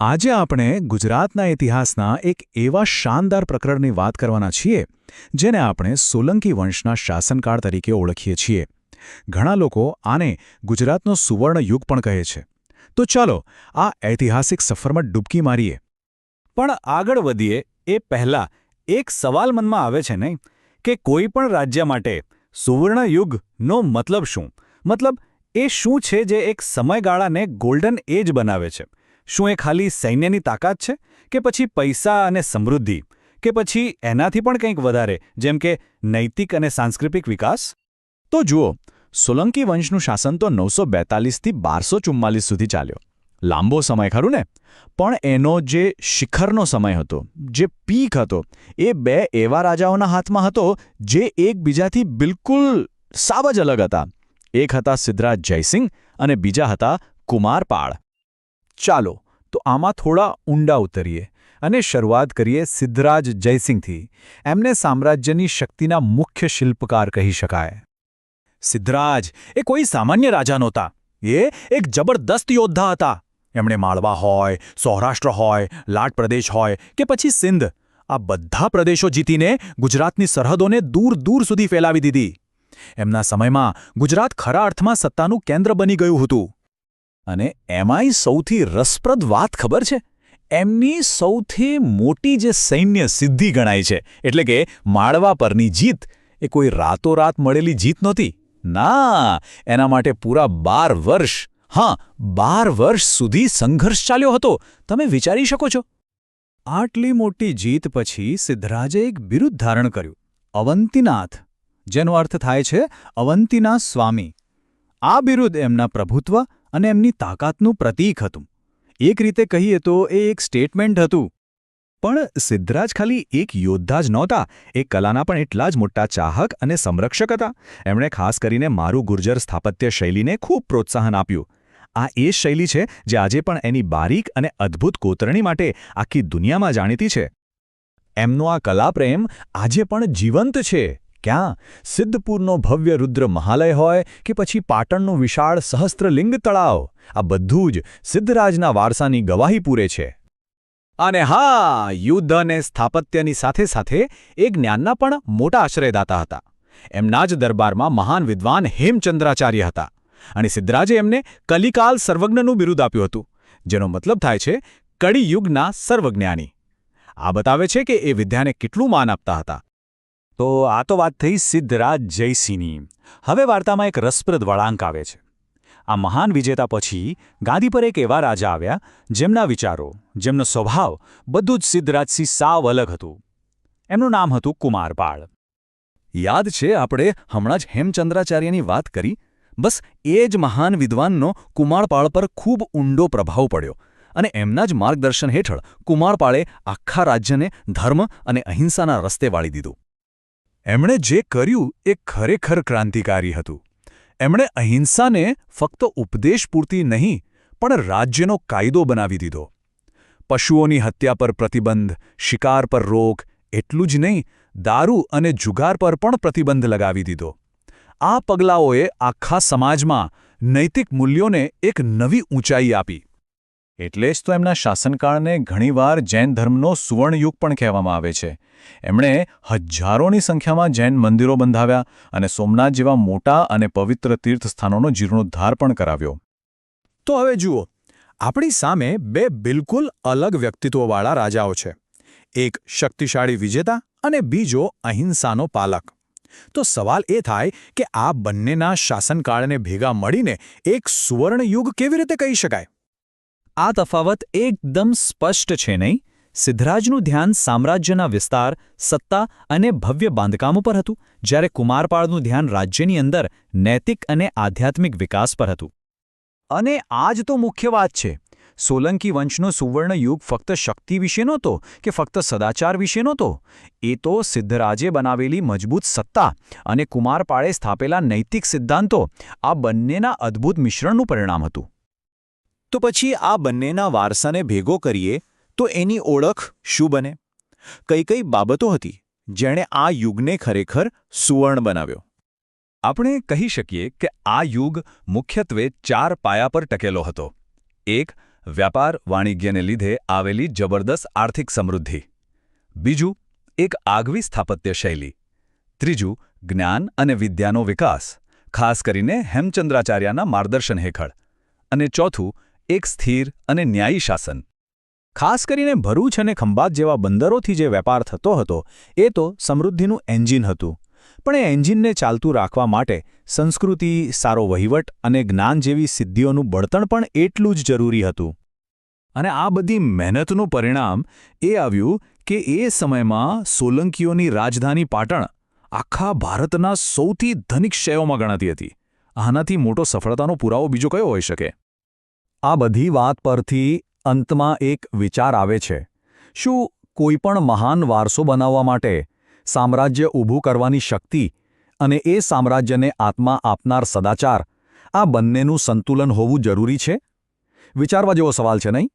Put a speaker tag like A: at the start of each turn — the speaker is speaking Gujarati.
A: આજે આપણે ગુજરાતના ઇતિહાસના એક એવા શાનદાર પ્રકરણની વાત કરવાના છીએ, જેને આપણે સોલંકી વંશના શાસનકાળ તરીકે ઓળખીએ છીએ. ઘણા લોકો આને ગુજરાતનો સુવર્ણ યુગ પણ કહે છે. તો ચાલો, આ ઐતિહાસિક સફરમાં ડૂબકી મારીએ.
B: પણ આગળ વધીએ, એ પહેલાં એક સવાલ મનમાં આવે છે નહીં? કે કોઈ પણ રાજ્ય માટે સુવર્ણ યુગનો મતલબ શું? મતલબ, એ શું છે જે એક સમયગાળાને ગોલ્ડન એજ બનાવે છે? શું એ ખાલી સૈન્યની તાકાત છે કે પછી પૈસા અને સમૃદ્ધિ? કે પછી એનાથી પણ કંઈક વધારે, જેમ કે નૈતિક અને સાંસ્કૃતિક વિકાસ?
A: તો જુઓ, સોલંકી વંશનું શાસન તો નવસો બેતાલીસથી બારસો ચુમ્માલીસ સુધી ચાલ્યો. લાંબો સમય, ખરું ને? પણ એનો જે શિખરનો સમય હતો, જે પીક હતો, એ બે એવા રાજાઓના હાથમાં હતો, જે એકબીજાથી બિલકુલ સાવ જ અલગ હતા. એક હતા સિદ્ધરાજ જયસિંહ અને બીજા હતા કુમારપાળ.
B: ચાલો, તો આમાં થોડા ઊંડા ઉતરીએ અને શરૂઆત કરીએ સિદ્ધરાજ જયસિંહથી. એમને સામ્રાજ્યની શક્તિના મુખ્ય શિલ્પકાર કહી શકાય.
A: સિદ્ધરાજ, એ કોઈ સામાન્ય રાજા નહોતા. એ એક જબરદસ્ત યોદ્ધા હતા. એમણે માળવા હોય, સૌરાષ્ટ્ર હોય, લાટ પ્રદેશ હોય કે પછી સિંધ. આ બધા પ્રદેશો જીતીને ગુજરાતની સરહદોને દૂર દૂર સુધી ફેલાવી દીધી. એમના સમયમાં ગુજરાત ખરા અર્થમાં સત્તાનું કેન્દ્ર બની ગયું હતું. અને એમાંય સૌથી રસપ્રદ વાત ખબર છે? એમની સૌથી મોટી જે સૈન્ય સિદ્ધિ ગણાય છે, એટલે કે માળવા પરની જીત, એ કોઈ રાતોરાત મળેલી જીત નહોતી. ના, એના માટે પૂરા બાર વર્ષ, હા, બાર વર્ષ સુધી સંઘર્ષ ચાલ્યો હતો. તમે વિચારી શકો છો?
B: આટલી મોટી જીત પછી સિદ્ધરાજે એક બિરુદ ધારણ કર્યું. અવંતીનાથ, જેનો અર્થ થાય છે અવંતીના સ્વામી આ બિરુદ એમના પ્રભુત્વ અને એમની તાકાતનું પ્રતીક હતું. એક રીતે કહીએ તો એ એક સ્ટેટમેન્ટ હતું.
A: પણ સિદ્ધરાજ ખાલી એક યોદ્ધા જ નહોતા, એ કલાના પણ એટલા જ મોટા ચાહક અને સંરક્ષક હતા. એમણે ખાસ કરીને મારું ગુર્જર સ્થાપત્ય શૈલીને ખૂબ પ્રોત્સાહન આપ્યું. આ એ શૈલી છે જે આજે પણ એની બારીક અને અદ્ભુત કોતરણી માટે આખી દુનિયામાં જાણીતી છે. એમનો આ કલાપ્રેમ આજે પણ જીવંત છે. ક્યાં? સિદ્ધપુરનો ભવ્ય રુદ્ર મહાલય હોય કે પછી પાટણનું વિશાળ સહસ્ત્રલિંગ તળાવ? આ બધું જ સિદ્ધરાજના વારસાની ગવાહી પૂરે છે.
B: અને હા, યુદ્ધ અને સ્થાપત્યની સાથે સાથે એ જ્ઞાનના પણ મોટા આશ્રયદાતા હતા. એમના જ દરબારમાં મહાન વિદ્વાન હેમચંદ્રાચાર્ય હતા. અને સિદ્ધરાજે એમને કલિકાલ સર્વજ્ઞનું બિરુદ આપ્યું હતું, જેનો મતલબ થાય છે કળિયુગના સર્વજ્ઞાની. આ બતાવે છે કે એ વિદ્યાને કેટલું માન આપતા હતા. તો આ તો વાત થઈ સિદ્ધરાજ જયસિંહની. હવે વાર્તામાં એક રસપ્રદ વળાંક આવે છે. આ મહાન વિજેતા પછી ગાદી પર એક એવા રાજા આવ્યા, જેમના વિચારો, જેમનો સ્વભાવ બધું જ સિદ્ધરાજસિંહ સાવ અલગ હતું. એમનું નામ હતું કુમારપાળ. યાદ છે આપણે હમણાં જ હેમચંદ્રાચાર્યની વાત કરી? બસ એ જ મહાન વિદ્વાનનો કુમારપાળ પર ખૂબ ઊંડો પ્રભાવ પડ્યો અને એમના જ માર્ગદર્શન હેઠળ કુમારપાળે આખા રાજ્યને ધર્મ અને અહિંસાના રસ્તે વાળી દીધું. એમણે જે કર્યું એ ખરેખર ક્રાંતિકારી હતું. એમણે અહિંસાને ફક્ત ઉપદેશ પૂરતી નહીં, પણ રાજ્યનો કાયદો બનાવી દીધો. પશુઓની હત્યા પર પ્રતિબંધ, શિકાર પર રોક, એટલું જ નહીં, દારૂ અને જુગાર પર પણ પ્રતિબંધ લગાવી દીધો. આ પગલાઓએ આખા સમાજમાં નૈતિક મૂલ્યોને એક નવી ઊંચાઈ આપી. એટલે જ તો એમના શાસનકાળને ઘણીવાર જૈન ધર્મનો સુવર્ણયુગ પણ કહેવામાં આવે છે. એમણે હજારોની સંખ્યામાં જૈન મંદિરો બંધાવ્યા અને સોમનાથ જેવા મોટા અને પવિત્ર તીર્થસ્થાનોનો જીર્ણોદ્ધાર પણ કરાવ્યો. તો હવે જુઓ, આપણી સામે બે બિલકુલ અલગ વ્યક્તિત્વવાળા રાજાઓ છે. એક શક્તિશાળી વિજેતા અને બીજો અહિંસાનો પાલક. તો સવાલ એ થાય કે આ બંનેના શાસનકાળને ભેગા મળીને એક સુવર્ણયુગ કેવી રીતે કહી શકાય? આ તફાવત એકદમ સ્પષ્ટ છે નહીં? સિદ્ધરાજનું ધ્યાન સામ્રાજ્યના વિસ્તાર, સત્તા અને ભવ્ય બાંધકામો પર હતું, જ્યારે કુમારપાળનું ધ્યાન રાજ્યની અંદર નૈતિક અને આધ્યાત્મિક વિકાસ પર હતું. અને આ તો મુખ્ય વાત છે. સોલંકી વંશનો સુવર્ણ યુગ ફક્ત શક્તિ વિશે નહોતો કે ફક્ત સદાચાર વિશે નહોતો? એ તો સિદ્ધરાજે બનાવેલી મજબૂત સત્તા અને કુમારપાળે સ્થાપેલા નૈતિક સિદ્ધાંતો આ બંનેના અદ્ભુત મિશ્રણનું પરિણામ હતું. તો પછી આ બંનેના વારસાને ભેગો કરીએ તો એની ઓળખ શું બને? કઈ કઈ બાબતો હતી જેણે આ યુગને ખરેખર સુવર્ણ બનાવ્યો? આપણે કહી શકીએ કે આ યુગ મુખ્યત્વે ચાર પાયા પર ટકેલો હતો. એક, વ્યાપાર વાણિજ્યને લીધે આવેલી જબરદસ્ત આર્થિક સમૃદ્ધિ. બીજું, એક આગવી સ્થાપત્ય શૈલી. ત્રીજું, જ્ઞાન અને વિદ્યાનો વિકાસ, ખાસ કરીને હેમચંદ્રાચાર્યના માર્ગદર્શન હેઠળ. અને ચોથું એક સ્થિર અને ન્યાયી શાસન.
A: ખાસ કરીને ભરૂચ અને ખંભાત જેવા બંદરોથી જે વેપાર થતો હતો, એ તો સમૃદ્ધિનું એન્જિન હતું. પણ એ એન્જિનને ચાલતું રાખવા માટે સંસ્કૃતિ, સારો વહીવટ અને જ્ઞાન જેવી સિદ્ધિઓનું બળતણ પણ એટલું જ જરૂરી હતું. અને આ બધી મહેનતનું પરિણામ એ આવ્યું કે એ સમયમાં સોલંકીઓની રાજધાની પાટણ આખા ભારતના સૌથી ધનિક શહેરોમાં ગણાતી હતી. આનાથી મોટો સફળતાનો પુરાવો બીજો કયો હોઈ શકે? આ બધી વાત પરથી અંતમાં એક વિચાર આવે છે. શું કોઈપણ મહાન વારસો બનાવવા માટે સામ્રાજ્ય ઊભું કરવાની શક્તિ અને એ સામ્રાજ્યને આત્મા આપનાર સદાચાર આ બંનેનું સંતુલન હોવું જરૂરી છે? વિચારવા જેવો સવાલ છે, નહીં?